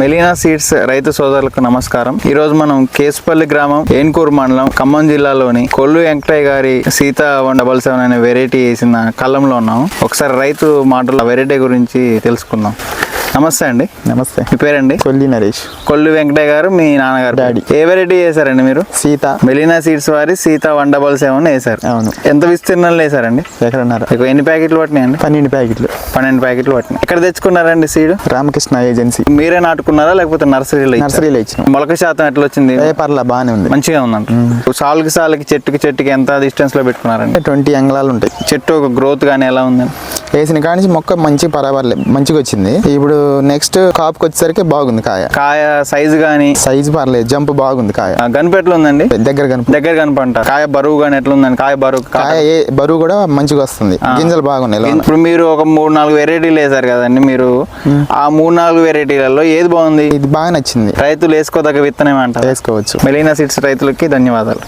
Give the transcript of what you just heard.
Melina seeds రైతు సోదరులకు నమస్కారం. ఈ రోజు మనం కేసుపల్లి గ్రామం ఏన్కూరు మండలం ఖమ్మం జిల్లాలోని కొల్లు వెంకటయ్య గారి సీత వన్ డబల్ సెవెన్ అనే వెరైటీ వేసిన కళ్ళంలో ఉన్నాం ఒకసారి రైతు మాటల వెరైటీ గురించి తెలుసుకుందాం. నమస్తే అండి. నమస్తే. మీ పేరండి? కొల్లి నరేష్. కొల్లు వెంకటయ్య గారు మీ నాన్నగారు డాడీ. ఏ వెరైటీ వేసారండి మీరు? సీత. మెలీనా సీడ్స్ వారి సీత వన్ డబల్ సెవెన్ వేసారు అవును. ఎంత విస్తీర్ణంలో వేసారండి ఎక్కడన్నారు మీకు ఎన్ని ప్యాకెట్లు పట్టినాయండి? పన్నెండు ప్యాకెట్లు. పన్నెండు ప్యాకెట్లు పట్టినాయి. ఎక్కడ తెచ్చుకున్నారండి సీడ్? రామకృష్ణ ఏజెన్సీ. మీరే నాటుకున్నారా లేకపోతే నర్సరీలో? నర్సరీలో ఇచ్చినాం. మొలక శాతం ఎట్లా వచ్చింది పర్లా బాగానే ఉంది. మంచిగా ఉందంట. సాలుకి సాలుకి చెట్టుకి చెట్టుకి ఎంత డిస్టెన్స్లో పెట్టుకున్నారండి? ట్వంటీ అంగళాలు ఉంటాయి. చెట్టు ఒక గ్రోత్ కానీ ఎలా ఉందండి? వేసిన కాడి నుంచి మొక్క మంచి పర్వాలేదు మంచిగా వచ్చింది. ఇప్పుడు నెక్స్ట్ కాపుకి వచ్చేసరికి బాగుంది కాయ. కాయ సైజు కానీ సైజ్ పర్లేదు జంప్ బాగుంది కాయ. గనిపెట్లు ఉందండి? దగ్గర కనుక దగ్గర కనపంట కాయ బరువు కానీ ఎట్లా ఉందండి కాయ బరువు కాయ ఏ బరువు కూడా మంచిగా వస్తుంది. గింజలు బాగున్నాయి. ఇప్పుడు మీరు ఒక మూడు నాలుగు వెరైటీలు వేసారు కదండి మీరు. ఆ మూడు నాలుగు వెరైటీలలో ఏది బాగుంది? ఇది బాగా నచ్చింది. రైతులు వేసుకోదగ్గ విత్తనం అంటారు వేసుకోవచ్చు. మెలీనా సీడ్స్ రైతులకి ధన్యవాదాలు.